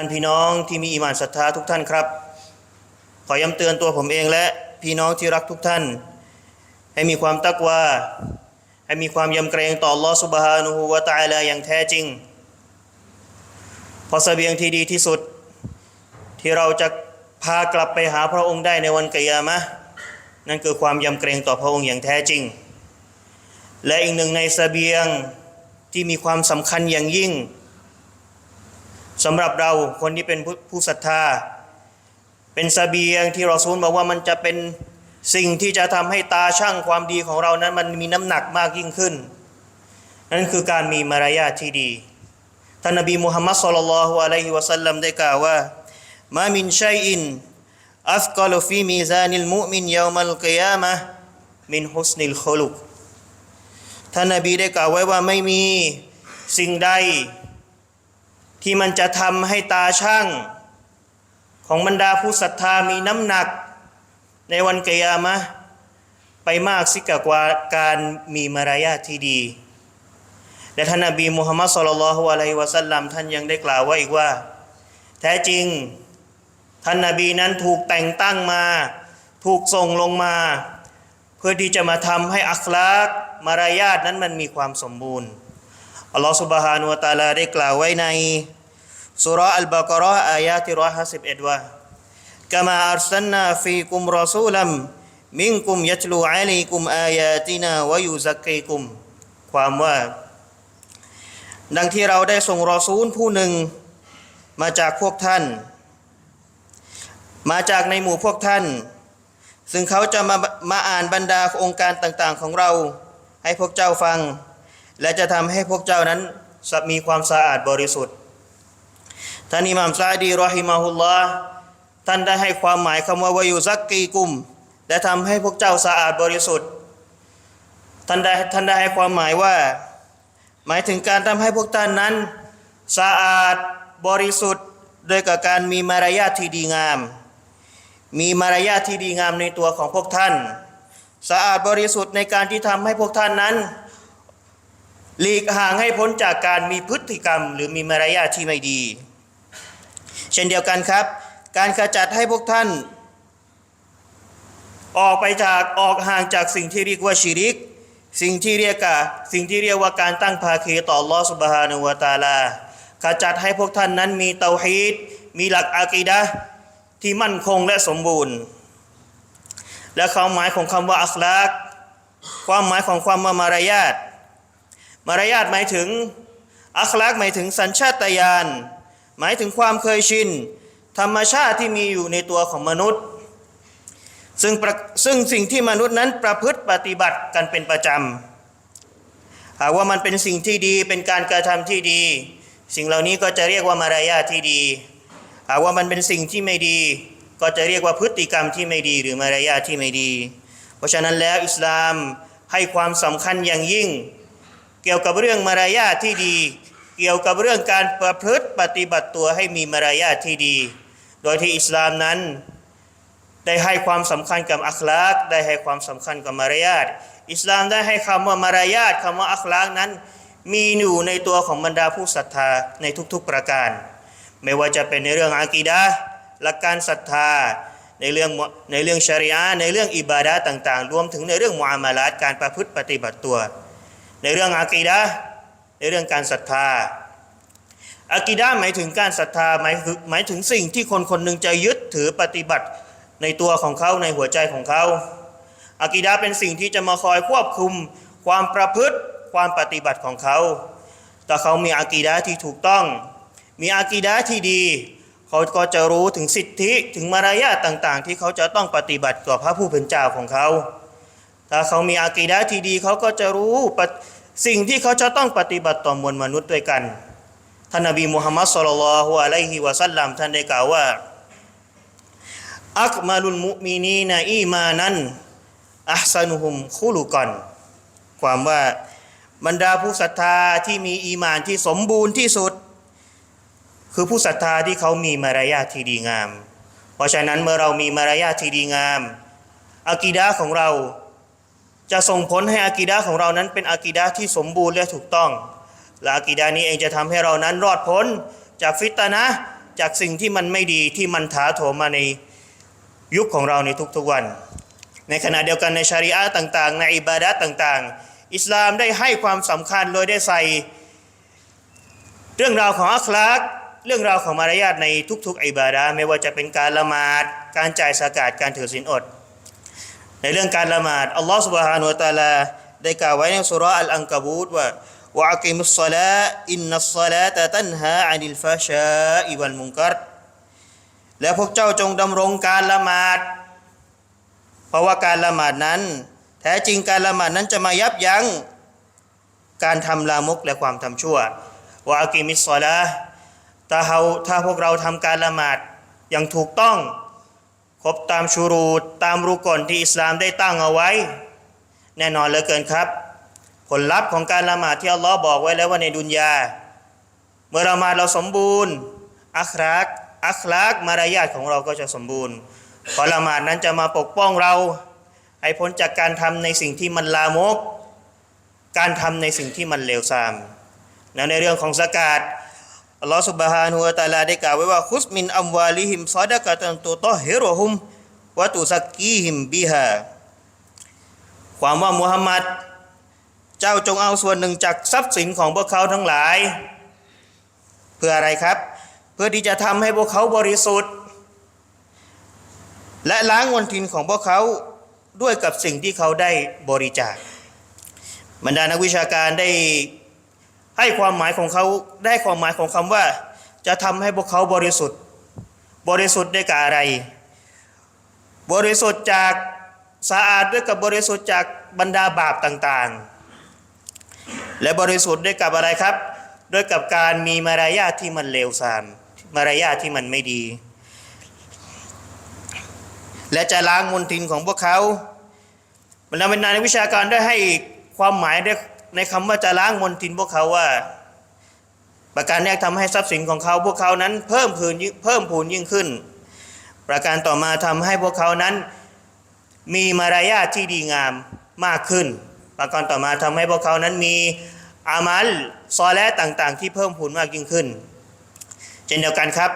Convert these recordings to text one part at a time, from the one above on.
ท่านพี่น้องที่มีอิมานศรัทธาทุกท่านครับ ขอย้ำเตือนตัวผมเองและพี่น้องที่รักทุกท่าน ให้มีความตักว่า ให้มีความยำเกรงต่อ Allah Subhanahu wa Ta'ala อย่างแท้จริงเพราะเสบียงที่ดีที่สุด ที่เราจะพากลับไปหาพระองค์ได้ในวันกิยามะนั่นคือความยำเกรงต่อพระองค์อย่างแท้จริง และอีกหนึ่งในเสบียงที่มีความสำคัญอย่างยิ่ง สำหรับเราคนที่เป็นผู้ศรัทธา เป็นเสบียงที่เราซูลบอกว่ามันจะเป็นสิ่งที่จะทำให้ตาช่างความดีของเรานั้นมันมีน้ำหนักมากยิ่งขึ้น นั่นคือการมีมารยาทที่ดีท่านนบีมุฮัมมัดสุลลัลลอฮุอะลัยฮิวะสัลลัมได้กล่าวว่ามามินชัยอินอัฟกลฟีมีซานิลมุมินยามัลกิยามะมินฮุสนิลคุลุกท่านนบีได้กล่าวไว้ว่าไม่มีสิ่งใด ที่มันจะทำให้ตาช่าง ของบรรดาผู้ศรัทธามีน้ำหนัก ในวันกิยามะไปมากสิกกว่าการมีมารยาทที่ดี และท่านนบีมุฮัมมัดสุลลัลฮุอะลัยฮิวะสัลลัมท่านยังได้กล่าวไว้อีกว่า แท้จริงท่านนบีนั้นถูกแต่งตั้งมา ถูกส่งลงมา เพื่อที่จะมาทำให้อัคลากมารยาทนั้นมันมีความสมบูรณ์ อัลลอฮฺสุบฮานุวะตะอาลาได้กล่าวไว้ในสุราอัลบากะเราะห์อายาที่ร้อยห้าสิบเอ็ดว่ากามาอัลสันนาฟีกุมรอซูลัมมิงกุมยัตลูอะลัยกุมอายาตินาวะยูซักกีกุม ความว่า ดังที่เราได้ส่งรอซูลผู้หนึ่ง มาจากพวกท่าน มาจากในหมู่พวกท่าน ซึ่งเขาจะมามาอ่านบรรดาองค์การต่างๆของเรา ให้พวกเจ้าฟัง และจะทำให้พวกเจ้านั้นมีความสะอาดบริสุทธิ์ ท่านอิหม่ามซาดีรอฮิมาฮุลลอฮ์ท่านได้ให้ความหมายคำว่าวายุซักกีกุม และทำให้พวกเจ้าสะอาดบริสุทธิ์ ท่านได้ท่านได้ให้ความหมายว่า หมายถึงการทำให้พวกท่านนั้น สะอาดบริสุทธิ์ โดยกับการมีมารยาทที่ดีงาม มีมารยาทที่ดีงามในตัวของพวกท่าน สะอาดบริสุทธิ์ในการที่ทำให้พวกท่านนั้น หลีกห่างให้พ้นจากการมีพฤติกรรม หรือมีมารยาทที่ไม่ดี เช่นเดียวกันครับ การขจัดให้พวกท่าน ออกไปจากออกห่างจากสิ่งที่เรียกว่าชิริก สิ่งที่เรียกว่าสิ่งที่เรียกว่าการตั้งภาคีต่อ Allah Subhanahu wa Taala ขจัดให้พวกท่านนั้นมีเตาฮีดมีหลักอากีดะที่มั่นคงและสมบูรณ์ และความหมายของคำว่าอัคลากความหมายของความว่ามารยาท มารยาทหมายถึงอัคลากหมายถึงสัญชาตญาณหมายถึงความเคยชิน ธรรมชาติที่มีอยู่ในตัวของมนุษย์ ซึ่งซึ่งสิ่งที่มนุษย์นั้นประพฤติปฏิบัติกันเป็นประจำหากว่ามันเป็นสิ่งที่ดีเป็นการกระทำที่ดี สิ่งเหล่านี้ก็จะเรียกว่ามารยาทที่ดี หากว่ามันเป็นสิ่งที่ไม่ดี ก็จะเรียกว่าพฤติกรรมที่ไม่ดีหรือมารยาทที่ไม่ดี เพราะฉะนั้นแล้วอิสลามให้ความสำคัญอย่างยิ่ง เกี่ยวกับเรื่องมารยาทที่ดี เกี่ยวกับเรื่องการประพฤติปฏิบัติตัวให้มีมารยาทที่ดี โดยที่อิสลามนั้น ได้ให้ความสำคัญกับอัคลากได้ให้ความสำคัญกับมารยาทอิสลามได้ให้คำว่ามารยาทคำว่าอัคลากนั้น มีอยู่ในตัวของบรรดาผู้ศรัทธาในทุกๆประการ ไม่ว่าจะเป็นในเรื่องอากีดะหลักการศรัทธาในเรื่องในเรื่องชริอะในเรื่องอิบาดะต่างๆ รวมถึงในเรื่องมุอามาลาตการประพฤติปฏิบัติตัว ในเรื่องอากีดะในเรื่องการศรัทธาอากีดะหมายถึงการศรัทธาหมายถึงหมายถึงสิ่งที่คนคนหนึ่งจะยึดถือปฏิบัติในตัวของเขาในหัวใจของเขาอากีดะเป็นสิ่งที่จะมาคอยควบคุมความประพฤติความปฏิบัติของเขาถ้าเขามีอากีดะที่ถูกต้อง มีอากีดะที่ดี เขาก็จะรู้ถึงสิทธิถึงมารยาทต่าง ๆ ที่เขาจะต้องปฏิบัติต่อพระผู้เป็นเจ้าของเขา ถ้าเขามีอากีดะที่ดีเขาก็จะรู้สิ่งที่เขาจะต้องปฏิบัติต่อมวลมนุษย์ด้วยกันท่านนบีมุฮัมมัดสุลลัลฮุอะลัยฮิวะสัลลัมท่านได้กล่าวว่าอักมาลุลมุมินีนอีมานั้นอัพซานุฮุมคุลุกอนความว่าบรรดาผู้ศรัทธาที่มีอีมานที่สมบูรณ์ที่สุด คือผู้ศรัทธาที่เขามีมารยาทที่ดีงาม เพราะฉะนั้นเมื่อเรามีมารยาทที่ดีงามอากีดะของเรา จะส่งผลให้อากีดะของเรานั้นเป็นอากีดะที่สมบูรณ์และถูกต้อง และอากีดะนี้เองจะทำให้เรานั้นรอดพ้น จากฟิตนะ จากสิ่งที่มันไม่ดีที่มันถาโถมมาในยุคของเราในทุกๆวัน ในขณะเดียวกันในชาริอะต่างๆ ในอิบาดะต่างๆ อิสลามได้ให้ความสำคัญโดยได้ใส่ เรื่องราวของอัคลากเรื่องราวของมารยาทในทุกๆอิบาดะไม่ว่าจะเป็นการละหมาด การจ่ายสกาดการถือศีลอด ในเรื่องการละหมาดอัลลอฮฺ سبحانه และ تعالى ได้กล่าวไว้ในสุราะห์อัลอังกะบูตว่าวะอักิมุสศลาอินนัสศลาตะตันฮาอานิลฟาชาอิวัลมุนกัรและพวกเจ้าจงดำรงการละหมาด เพราะว่าการละหมาดนั้น แท้จริงการละหมาดนั้นจะมายับยั้งการทำลามกและความทำชั่ววะอักิมิสศลาถ้าเราถ้าพวกเราทำการละหมาดอย่างถูกต้อง ครบตามชูรูตตามรุกลที่อิสลามได้ตั้งเอาไว้ แน่นอนเหลือเกินครับ ผลลัพธ์ของการละหมาดที่อัลลอฮ์บอกไว้แล้วว่าในดุนยา เมื่อเรามาดเราสมบูรณ์ อัคลากอัคลากมารยาทของเราก็จะสมบูรณ์เพราะละหมาดนั้นจะมาปกป้องเรา ให้พ้นจากการทำในสิ่งที่มันลามก การทำในสิ่งที่มันเลวทรามและในเรื่องของสกาด อัลลอฮฺสุบฮานุวะตะอาลาได้กล่าวไว้ว่าคุสมินอัมวาลิฮิมซอดะกะตันตุตอฮิรุฮุมวะตุซักกีฮิมบิฮาความว่ามุฮัมมัดเจ้าจงเอาส่วนหนึ่งจากทรัพย์สินของพวกเขาทั้งหลาย เพื่ออะไรครับ เพื่อที่จะทำให้พวกเขาบริสุทธิ์ และล้างมลทินของพวกเขาด้วยกับสิ่งที่เขาได้บริจาคบรรดานักวิชาการได้ ให้ความหมายของเขาได้ความหมายของคำว่า จะทำให้พวกเขาบริสุทธิ์ บริสุทธิ์ได้กับอะไร บริสุทธิ์จากสะอาดด้วยกับบริสุทธิ์จากบรรดาบาปต่างๆ และบริสุทธิ์ด้วยกับอะไรครับ ด้วยกับการมีมารยาทที่มันเลวทราม มารยาทที่มันไม่ดี และจะล้างมลทินของพวกเขาบรรดาบรรดาในวิชาการได้ให้ความหมายได้ ในคำว่าจะล้างมลทินพวกเขาว่า ประการแรกทำให้ทรัพย์สินของเขาพวกเขานั้นเพิ่มพูนยิ่งเพิ่มพูนยิ่งขึ้น ประการต่อมาทำให้พวกเขานั้นมีมารยาทที่ดีงามมากขึ้น ประการต่อมาทำให้พวกเขานั้นมีอามัลซอและต่างๆ ที่เพิ่มพูนมากยิ่งขึ้น เช่นเดียวกันครับ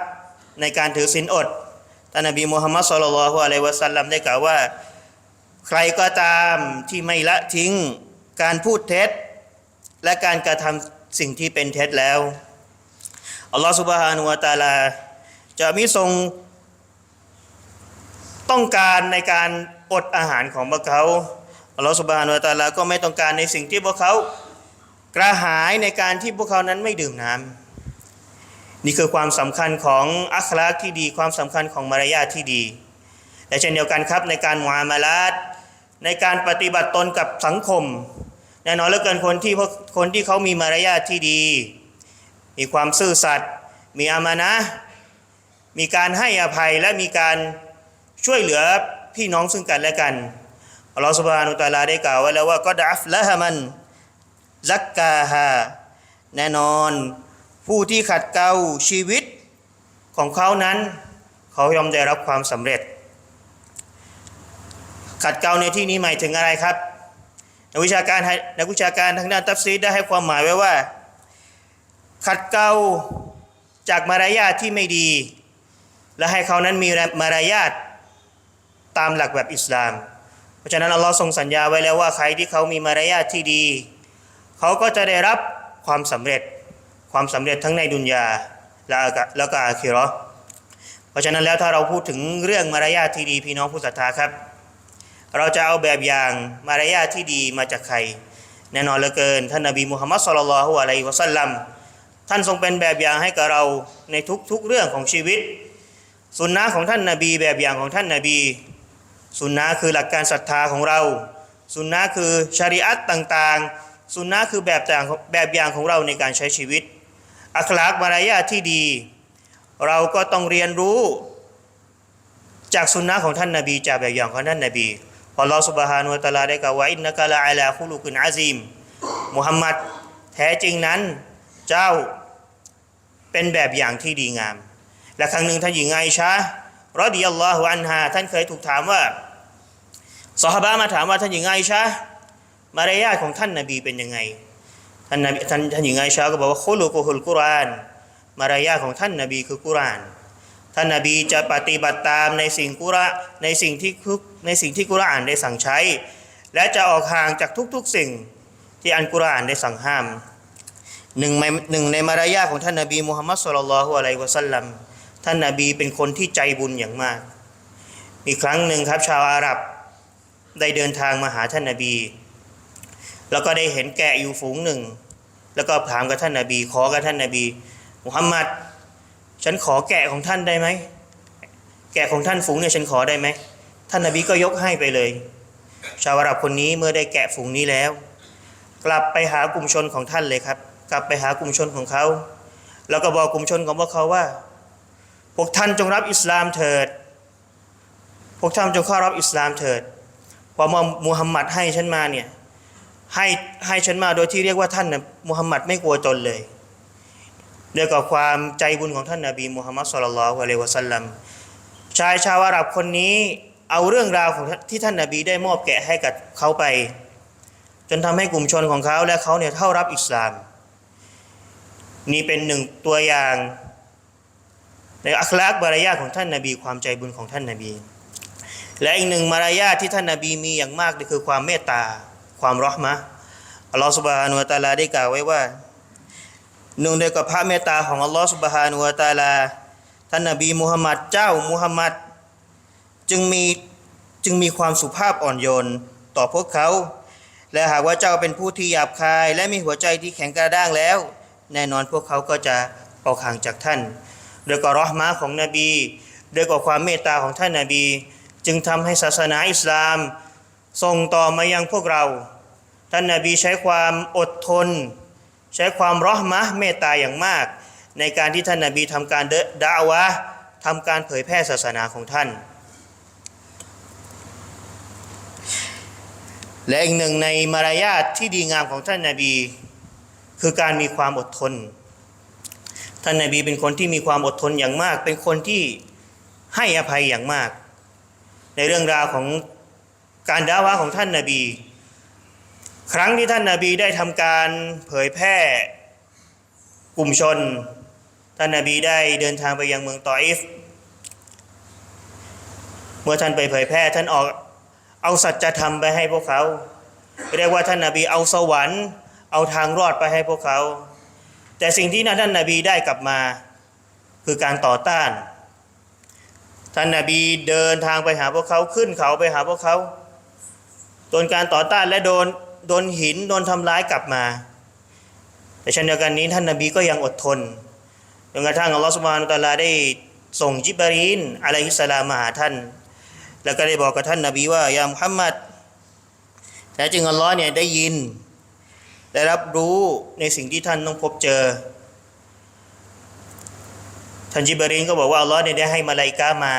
ในการถือศีลอดท่านนบีมุฮัมมัดสุลลัลฮุอะลัยวะสัลลัมได้กล่าวว่า ใครก็ตามที่ไม่ละทิ้งการพูดเท็จ และการกระทำสิ่งที่เป็นเท็จแล้วอัลลอฮฺสุบฮานุวะตาลา จะมิทรงต้องการในการอดอาหารของพวกเขาอัลลอฮฺสุบฮานุวะตาลาก็ไม่ต้องการในสิ่งที่พวกเขากระหายในการที่พวกเขานั้นไม่ดื่มน้ำนี่คือความสำคัญของอัคลากที่ดีความสำคัญของมารยาทที่ดีและเช่นเดียวกันครับในการมุอามาลาตในการปฏิบัติตนกับสังคม แน่นอนเหลือเกินคนที่พวกคนที่เขามีมารยาทที่ดี มีความซื่อสัตย์มีอามานะ มีการให้อภัยและมีการช่วยเหลือพี่น้องซึ่งกันและกันอัลลอฮฺสุบฮานุตาลาได้กล่าวไว้แล้วว่าก็ดัฟละฮะมันซักกาฮาแน่นอนผู้ที่ขัดเกลาชีวิตของเขานั้น เขายอมได้รับความสำเร็จ ขัดเกลาในที่นี้หมายถึงอะไรครับ นักวิชาการนักวิชาการทางด้านตัฟซีดได้ให้ความหมายไว้ว่า ขัดเกลาจากมารยาทที่ไม่ดี และให้เขานั้นมีมารยาทตามหลักแบบอิสลาม เพราะฉะนั้นอัลลอฮ์ทรงสัญญาไว้แล้วว่าใครที่เขามีมารยาทที่ดี เขาก็จะได้รับความสำเร็จความสำเร็จทั้งในดุนยาและแล้วก็อาคิราะห์เพราะฉะนั้นแล้วถ้าเราพูดถึงเรื่องมารยาทที่ดีพี่น้องผู้ศรัทธาครับ เราจะเอาแบบอย่างมารยาทที่ดีมาจากใคร แน่นอนเหลือเกิน ท่านนบีมุฮัมมัดสุลลัลฮุอะลัยฮิวะสัลลัมท่านทรงเป็นแบบอย่างให้กับเราในทุกๆเรื่องของชีวิต สุนนะของท่านนาบีแบบอย่างของท่านนาบี สุนนะคือหลักการศรัทธาของเรา สุนนะคือชาริอัตต่างๆ สุนนะคือแบบอย่างแบบอย่างของเราในการใช้ชีวิต อัคลากมารยาทที่ดี เราก็ต้องเรียนรู้ จากสุนนะของท่านนาบีจากแบบอย่างของท่านนาบี พอลอสุบฮานุตะลาได้กล่าวว่าอินนักลาอัลาคุลุกุนอาซีมมุฮัมมัดแท้จริงนั้นเจ้าเป็นแบบอย่างที่ดีงาม และครั้งหนึ่งท่านหญิงไอชารอดิยัลลอฮุอันฮาท่านเคยถูกถามว่าสหบามาถามว่าท่านหญิงไอชามารยาทของท่านนาบีเป็นยังไงท่านนบีท่านท่านหญิงไอชาก็บอกว่าคุลุกุฮุลกุรานมารยาทของท่านนาบีคือกุราน ท่านนาบีจะปฏิบัติตามในสิ่งกุระในสิ่งที่คุในสิ่งที่กุรอานได้สั่งใช้ และจะออกห่างจากทุกๆสิ่งที่อันกุรอานได้สั่งห้ามหนึ่งในหนึ่งในมารยาของท่านนาบีมุฮัมมัดสุลลัลฮุอะลัยวะสัลลัมท่านนาบีเป็นคนที่ใจบุญอย่างมาก มีครั้งหนึ่งครับชาวอาหรับได้เดินทางมาหาท่านนาบี แล้วก็ได้เห็นแกะอยู่ฝูงหนึ่ง แล้วก็ถามกับท่านนาบี ขอกับท่านนาบีมุฮัมมัด ฉันขอแกะของท่านได้ไหม แกะของท่านฝูงเนี่ยฉันขอได้ไหม ท่านนาบีก็ยกให้ไปเลย ชาวอาหรับคนนี้เมื่อได้แกะฝูงนี้แล้ว กลับไปหากลุ่มชนของท่านเลยครับ กลับไปหากลุ่มชนของเขา แล้วก็บอกกลุ่มชนของพวกเขาว่า พวกท่านจงรับอิสลามเถิด พวกท่านจงเข้ารับอิสลามเถิดพอมามุฮัมหมัดให้ฉันมาเนี่ยให้ให้ฉันมาโดยที่เรียกว่าท่านนะมุฮัมหมัดไม่กลัวจนเลย ด้วยกับความใจบุญของท่านนาบีมุฮัมมัดสุลลัลลอฮุอะลัยฮิวะสัลลัมชายชาวอาหรับคนนี้เอาเรื่องราวของที่ท่านนาบีได้มอบแกะให้กับเขาไป จนทำให้กลุ่มชนของเขาและเขาเนี่ยเข้ารับอิสลาม นี่เป็นหนึ่งตัวอย่าง ในอัคลากบารยาของท่านนาบี ความใจบุญของท่านนาบี และอีกหนึ่งมารยาที่ท่านนาบีมีอย่างมากคือความเมตตา ความรอห์มะอัลลอฮฺสุบฮานุตะอาลาได้กล่าวไว้ว่า เนื่องด้วยกับพระเมตตาของอัลลอฮฺสุบฮานุวะตาลา ท่านนาบีมุฮัมมัดเจ้ามุฮัมมัดจึงมีจึงมีความสุภาพอ่อนโยนต่อพวกเขา และหากว่าเจ้าเป็นผู้ที่หยาบคาย และมีหัวใจที่แข็งกระด้างแล้ว แน่นอนพวกเขาก็จะออกห่างจากท่านโดยกับรอห์มะห์ของนบีโดยกับความเมตตาของท่านนาบี จึงทำให้ศาสนาอิสลามส่งต่อมายังพวกเรา ท่านนาบีใช้ความอดทน ใช้ความรอห์มะเมตตาอย่างมาก ในการที่ท่านนาบีทำการเดดะวะทำการเผยแพร่ศาสนาของท่าน และอีกหนึ่งในมารยาทที่ดีงามของท่านนาบี คือการมีความอดทน ท่านนาบีเป็นคนที่มีความอดทนอย่างมาก เป็นคนที่ให้อภัยอย่างมาก ในเรื่องราวของการดาวะของท่านนาบี ครั้งที่ท่านนาบีได้ทำการเผยแพร่กลุ่มชน ท่านนาบีได้เดินทางไปยังเมืองตออิฟ เมื่อท่านไปเผยแพร่ท่านออกเอาสัจธรรมไปให้พวกเขา เรียกว่าท่านนาบีเอาสวรรค์ เอาทางรอดไปให้พวกเขา แต่สิ่งที่ท่านนาบีได้กลับมา คือการต่อต้าน ท่านนาบีเดินทางไปหาพวกเขาขึ้นเขาไปหาพวกเขาโดนการต่อต้านและโดน โดนหินโดนทำร้ายกลับมา แต่เช่นเดียวกันนี้ท่านนาบีก็ยังอดทนจนกระทั่งอัลลอฮฺสุบานุตะอาลาได้ส่งจิบรีนอะลัยฮิสสลามมาหาท่าน แล้วก็ได้บอกกับท่านนาบีว่ายามุฮัมมัดแท้จริงอัลลอฮ์เนี่ยได้ยิน ได้รับรู้ในสิ่งที่ท่านต้องพบเจอ ท่านจิบรีนก็บอกว่าอัลลอฮ์เนี่ยได้ให้มาลาอิกามา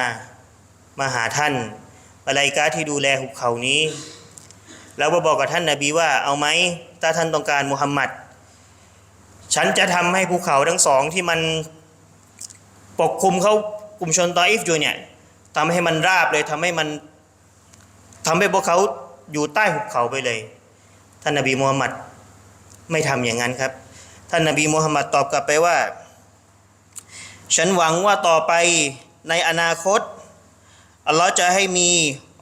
มาหาท่าน มาลาอิกาที่ดูแลหุบเขานี้ แล้วก็บอกกับท่านนาบีว่าเอาไหมถ้าท่านต้องการมุฮัมมัดฉันจะทำให้ภูเขาทั้งสองที่มันปกคลุมเขากลุ่มชนตออิฟอยู่เนี่ยทำให้มันราบเลยทำให้มันทำให้พวกเขาอยู่ใต้หุบเขาไปเลย ท่านนบีมูฮัมมัดไม่ทำอย่างนั้นครับ ท่านนบีมูฮัมมัดตอบกลับไปว่า ฉันหวังว่าต่อไปในอนาคตอัลลอฮ์จะให้มี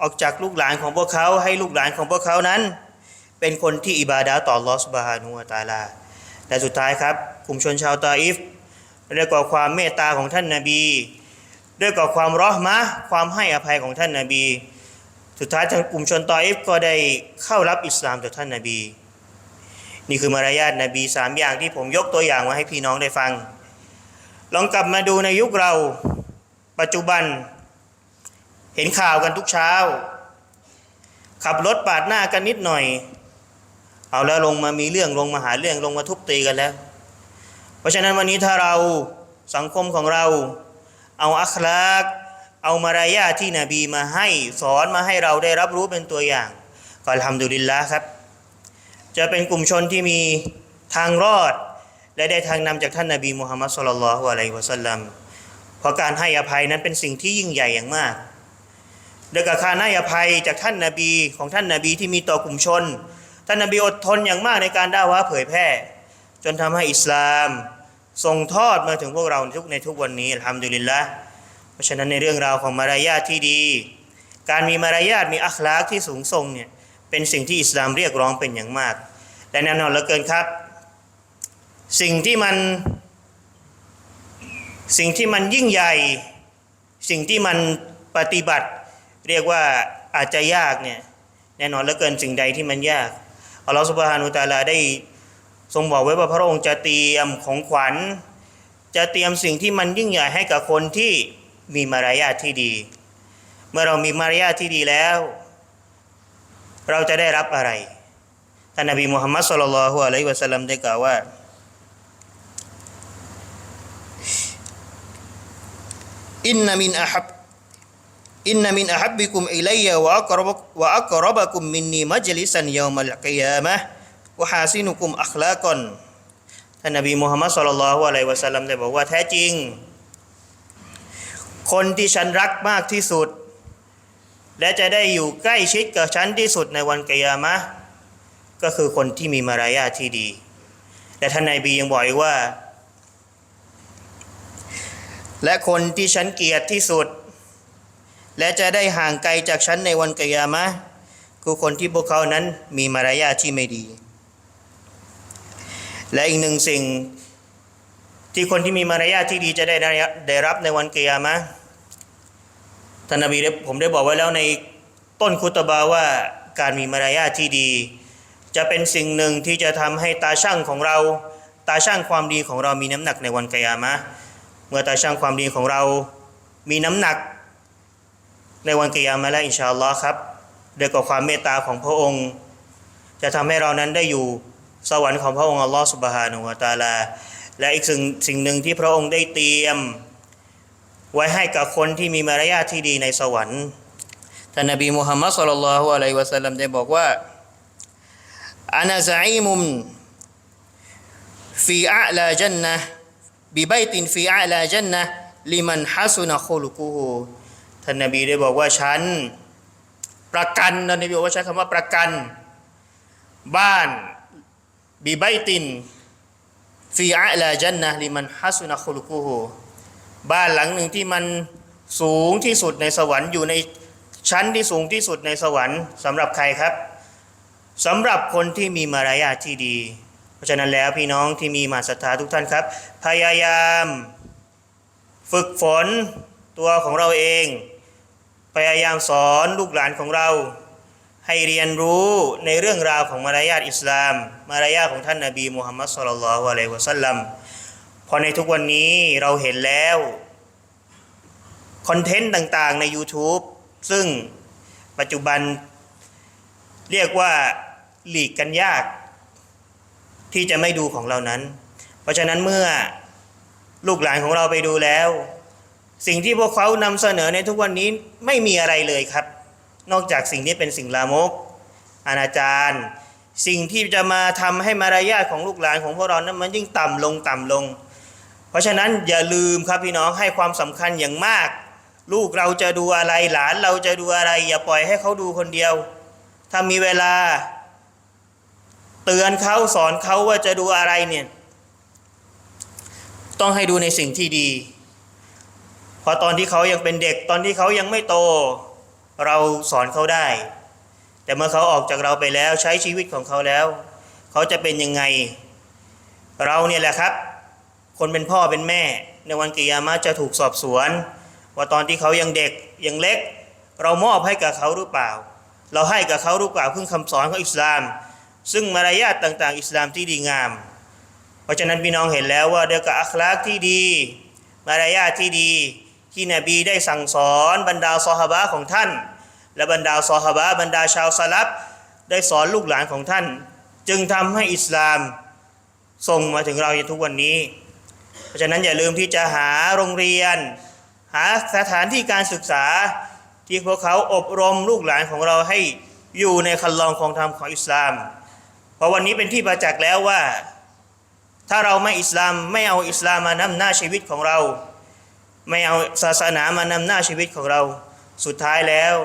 ออกจากลูกหลานของพวกเขา ให้ลูกหลานของพวกเขานั้น เป็นคนที่อิบาดาต่อลอสุบฮานุวะตาลาแต่สุดท้ายครับ กลุ่มชนชาวตาอิฟด้วยกับความเมตตาของท่านนาบี ด้วยกับความรอห์มะความให้อภัยของท่านนาบี สุดท้ายทางกลุ่มชนตออิฟก็ได้เข้ารับอิสลามจากท่านนาบี นี่คือมารยาทนบีสามอย่างที่ผมยกตัวอย่างมาให้พี่น้องได้ฟัง ลองกลับมาดูในยุคเราปัจจุบัน เห็นข่าวกันทุกเช้า ขับรถปาดหน้ากันนิดหน่อย เอาแล้วลงมามีเรื่องลงมาหาเรื่องลงมาทุบตีกันแล้ว เพราะฉะนั้นวันนี้ถ้าเราสังคมของเรา เอาอัคลากเอามารายาที่นบีมาให้สอนมาให้เราได้รับรู้เป็นตัวอย่าง ก็ทำดุลิลละครับ จะเป็นกลุ่มชนที่มีทางรอด และได้ทางนำจากท่านนาบีมุฮัมมัดสุลลัลฮุอะลัยฮิวะสัลลัมเพราะการให้อภัยนั้นเป็นสิ่งที่ยิ่งใหญ่อย่างมาก โดยกับการให้อภัยจากท่านนาบีของท่านนาบีที่มีต่อกลุ่มชน ท่านนาบีอดทนอย่างมากในการด่าวะเผยแพร่ จนทำให้อิสลามส่งทอดมาถึงพวกเราในทุกในทุกวันนี้ทำดุลิลละเพราะฉะนั้นในเรื่องราวของมารยาทที่ดี การมีมารยาทมีอัคลากที่สูงส่งเนี่ยเป็นสิ่งที่อิสลามเรียกร้องเป็นอย่างมาก และแน่นอนเหลือเกินครับ สิ่งที่มันสิ่งที่มันยิ่งใหญ่ สิ่งที่มันปฏิบัติ เรียกว่าอาจจะยากเนี่ยแน่นอนเหลือเกินสิ่งใดที่มันยากอัลลอฮฺสุบฮานุตาลาได้ทรงบอกไว้ว่าพระองค์จะเตรียมของขวัญ จะเตรียมสิ่งที่มันยิ่งใหญ่ให้กับคนที่มีมารยาทที่ดี เมื่อเรามีมารยาทที่ดีแล้ว เราจะได้รับอะไรท่านนบีมุฮัมมัดสุลลัลฮุอะลัยฮิวะสัลลัมได้กล่าวว่าอินนามินอาฮับ อินนามินอาฮับบิคุมอิลัยยะวะอักรบวะอักรบคุมมินนีมัจลิสันยามัลกิยามะวะฮาซินุคุมอัคลากอนท่านนบีมุฮัมมัดสุลลัลฮุอะลัยวะสัลลัมได้บอกว่าแท้จริง คนที่ฉันรักมากที่สุด และจะได้อยู่ใกล้ชิดกับฉันที่สุดในวันกิยามะก็คือคนที่มีมารยาทที่ดี และท่านนบียังบอกอีกว่า และคนที่ฉันเกลียดที่สุด และจะได้ห่างไกลจากฉันในวันกิยามะคือคนที่พวกเขานั้นมีมารยาทที่ไม่ดี และอีกหนึ่งสิ่งที่คนที่มีมารยาทที่ดีจะได้ได้รับในวันกิยามะท่านนบีผมได้บอกไว้แล้วในต้นคุตบาว่าการมีมารยาทที่ดี จะเป็นสิ่งหนึ่งที่จะทำให้ตาช่างของเราตาช่างความดีของเรามีน้ำหนักในวันกิยามะเมื่อตาช่างความดีของเรามีน้ำหนัก ในวันกิยามะและอินชาอัลลอฮ์ครับด้วยกับความเมตตาของพระองค์ จะทำให้เรานั้นได้อยู่สวรรค์ของพระองค์อัลลอฮ์สุบฮานุวะตาลา และอีกสิ่งสิ่งหนึ่งที่พระองค์ได้เตรียม ไว้ให้กับคนที่มีมารยาทที่ดีในสวรรค์ท่านนบีมุฮัมมัดสุลลัลลอฮุอะลัยฮิวะสัลลัมได้บอกว่าอานาซะอีมุมฟีอาลาจันนะห์บิไบตินฟีอาลาจันนะลิมันฮัสุนะคุลกูฮู ท่านนบีได้บอกว่าฉันประกันท่านนบีบอกว่าใช้คำว่าประกัน บ้านบิไบตินฟีอาลาจันนะลิมันฮัสุนะคุลุกูฮูบ้านหลังหนึ่งที่มันสูงที่สุดในสวรรค์อยู่ในชั้นที่สูงที่สุดในสวรรค์สำหรับใครครับสำหรับคนที่มีมารยาทที่ดี เพราะฉะนั้นแล้วพี่น้องที่มีมาศรัทธาทุกท่านครับ พยายาม ฝึกฝนตัวของเราเอง พยายามสอนลูกหลานของเรา ให้เรียนรู้ในเรื่องราวของมารยาทอิสลาม มารยาทของท่านนาบีมุฮัมมัดสุลลัลลอฮุอะลัยฮิวะสัลลัมพอในทุกวันนี้เราเห็นแล้วคอนเทนต์ต่างๆใน YouTube ซึ่งปัจจุบันเรียกว่าหลีกกันยาก ที่จะไม่ดูของเรานั้น เพราะฉะนั้นเมื่อลูกหลานของเราไปดูแล้ว สิ่งที่พวกเขานำเสนอในทุกวันนี้ไม่มีอะไรเลยครับ นอกจากสิ่งที่เป็นสิ่งลามกอนาจารสิ่งที่จะมาทำให้มารยาทของลูกหลานของพวกเรานั้นมันยิ่งต่ำลงต่ำลง เพราะฉะนั้นอย่าลืมครับพี่น้องให้ความสำคัญอย่างมาก ลูกเราจะดูอะไรหลานเราจะดูอะไร อย่าปล่อยให้เขาดูคนเดียว ถ้ามีเวลา เตือนเขาสอนเขาว่าจะดูอะไรเนี่ย ต้องให้ดูในสิ่งที่ดี เพราะตอนที่เขายังเป็นเด็กตอนที่เขายังไม่โต เราสอนเขาได้ แต่เมื่อเขาออกจากเราไปแล้วใช้ชีวิตของเขาแล้ว เขาจะเป็นยังไง เราเนี่ยแหละครับ คนเป็นพ่อเป็นแม่ ในวันกิยามะจะถูกสอบสวน ว่าตอนที่เขายังเด็กยังเล็ก เรามอบให้กับเขาหรือเปล่า เราให้กับเขาหรือเปล่าเพื่อคำสอนของอิสลาม ซึ่งมารยาทต่างๆ อิสลามที่ดีงาม เพราะฉะนั้นพี่น้องเห็นแล้วว่าเดียวกับอัคลากที่ดี มารยาทที่ดี ที่นบีได้สั่งสอนบรรดาซอฮาบะของท่าน และบรรดาซอฮาบะบรรดาชาวสลับได้สอนลูกหลานของท่าน จึงทำให้อิสลามส่งมาถึงเราในทุกวันนี้ เพราะฉะนั้นอย่าลืมที่จะหาโรงเรียน หาสถานที่การศึกษาที่พวกเขาอบรมลูกหลานของเราให้อยู่ในคันลองของธรรมของอิสลาม เพราะวันนี้เป็นที่ประจักษ์แล้วว่า ถ้าเราไม่อิสลามไม่เอาอิสลามมานำหน้าชีวิตของเรา ไม่เอาศาสนามานำหน้าชีวิตของเรา สุดท้ายแล้ว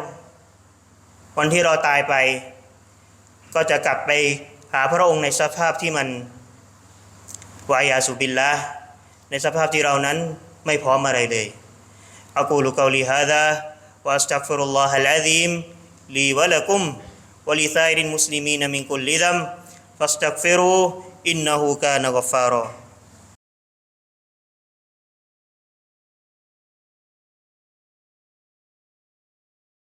วันที่เราตายไป ก็จะกลับไปหาพระองค์ในสภาพที่มันวายาสุบินละในสภาพที่เรานั้นไม่พร้อมอะไรเลยอักูลุกอลีฮาดะวอัสตักฟิรุลลอฮะลาดีมลีวะละกุมวะลิซาอิรินมุสลิมีนมินกุลลิดัมฟัสตักฟิรูอินนะฮูกานะกฟารอ